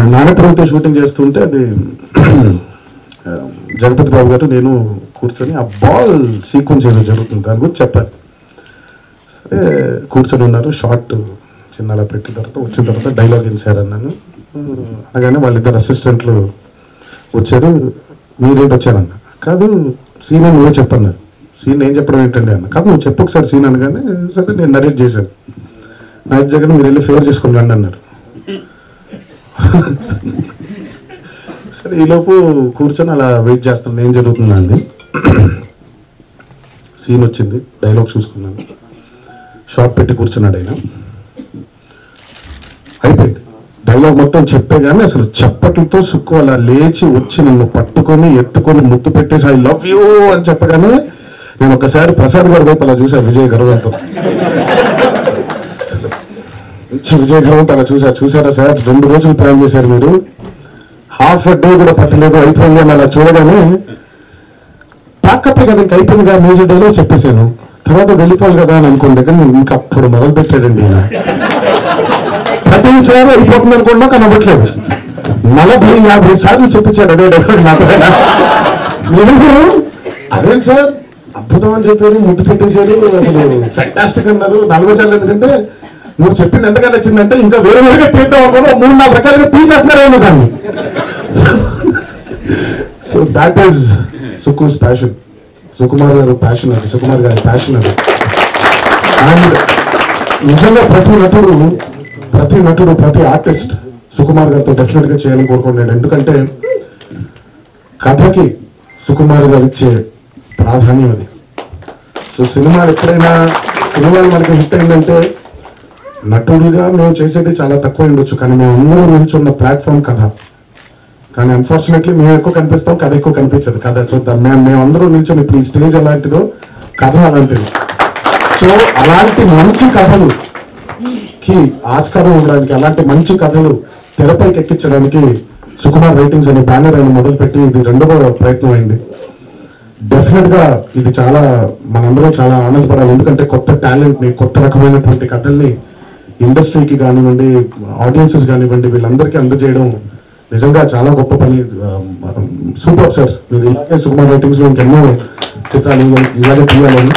మేము నాగపురంతో షూటింగ్ చేస్తుంటే అది జగపతి బాబు గారు నేను కూర్చొని ఆ బాల్ సీక్వెన్స్ ఏదో జరుగుతుంది దాని గురించి చెప్పాను సరే కూర్చొని ఉన్నారు షార్ట్ చిన్న అలా పెట్టిన తర్వాత వచ్చిన తర్వాత డైలాగ్ ఇన్సారన్నాను అనగానే వాళ్ళిద్దరు అసిస్టెంట్లు వచ్చారు మీరేంటి వచ్చారన్న. కాదు సీన్ అని నువ్వే చెప్పన్నారు. సీన్ ఏం చెప్పడం ఏంటండి అన్న. కాదు నువ్వు చెప్పు ఒకసారి సీన్ అనగానే సరే నేను నరేట్ చేశాను. నరేట్ చేయగానే మీరు వెళ్ళి ఫేర్ చేసుకుని రండి అన్నారు. సరే ఈలోపు కూర్చొని అలా వెయిట్ చేస్తాను ఏం జరుగుతుందండి సీన్ వచ్చింది. డైలాగ్ చూసుకున్నాను. షాప్ పెట్టి కూర్చున్నాడు ఆయన. అయిపోయింది. డైలాగ్ మొత్తం చెప్పే కానీ అసలు చప్పట్లతో సుక్కు అలా లేచి వచ్చి నన్ను పట్టుకొని ఎత్తుకొని ముద్దు పెట్టేసి ఐ లవ్ యూ అని చెప్పగానే నేను ఒకసారి ప్రసాద్ గారి వైపు అలా చూసా విజయ్ గర్వంతో. అసలు మంచి విజయ్ గర్వంతో చూసా చూసారా సార్? రెండు రోజులు ప్లాన్ చేశారు మీరు. హాఫ్ అ డే కూడా పట్టలేదు అయిపోయింది అని అలా చూడగానే ప్యాకప్ కదా ఇంక అయిపోయింది కదా మేజర్ డేలో చెప్పేశాను. తర్వాత వెళ్ళిపోవాలి కదా అని అనుకోండి కానీ ఇంకా అప్పుడు మొదలు పెట్టాడండి ఈయన. ప్రతిసారి అయిపోతుంది అనుకున్నా కానీ అవ్వట్లేదు నలభై యాభై సార్లు చెప్పించాడు అదే డైలాగ్ నాతో సార్? అద్భుతం అని చెప్పారు ముద్దు పెట్టేశారు అసలు ఫెంటాస్టిక్ అన్నారు. నలభై సార్లు ఎందుకంటే నువ్వు చెప్పింది ఎంతగా నచ్చిందంటే ఇంకా వేరే వేరుగా తీద్దాం అనుకున్నా మూడు నాలుగు రకాలుగా తీసేస్తున్నారేమో దాన్ని. So that is Sukku's passion Sukumar garu passion అది సుకుమార్ గారి ప్యాషన్ అది అండ్ నిజంగా ప్రతి నటుడు ప్రతి నటుడు ప్రతి ఆర్టిస్ట్ సుకుమార్ గారితో డెఫినెట్గా చేయాలని కోరుకున్నాడు ఎందుకంటే కథకి సుకుమార్ గారు ఇచ్చే ప్రాధాన్యం అది. సో సినిమాలు ఎప్పుడైనా సినిమాలు మనకి హిట్ అయిందంటే నటుడిగా మేము చేసేది చాలా తక్కువ ఉండొచ్చు కానీ మేము అందరూ నిల్చున్న ప్లాట్ఫామ్ కథ. కానీ అన్ఫార్చునేట్లీ మేము ఎక్కువ కనిపిస్తాం కథ ఎక్కువ కనిపించదు. కథ చూద్దాం. మేము మేము అందరూ నిల్చొని ఇప్పుడు ఈ స్టేజ్ ఎలాంటిదో కథ అలాంటిది. సో అలాంటి మంచి కథలు కి ఆస్కారం ఉండడానికి అలాంటి మంచి కథలు తెరపైకి ఎక్కించడానికి సుకుమార్ రైటింగ్స్ అనే బ్యానర్ అని మొదలుపెట్టి ఇది రెండవ ప్రయత్నం అయింది. డెఫినెట్గా ఇది చాలా మనందరం చాలా ఆనందపడాలి. ఎందుకంటే కొత్త టాలెంట్ని కొత్త రకమైనటువంటి కథల్ని ఇండస్ట్రీకి కానివ్వండి ఆడియన్సెస్ కానివ్వండి వీళ్ళందరికీ అందజేయడం నిజంగా చాలా గొప్ప పని. Super sir. మీరు ఇలాగే సుకుమార్ రైటింగ్స్లో ఇంకెన్నో చిత్రాలు ఇలాగే తీయాలని.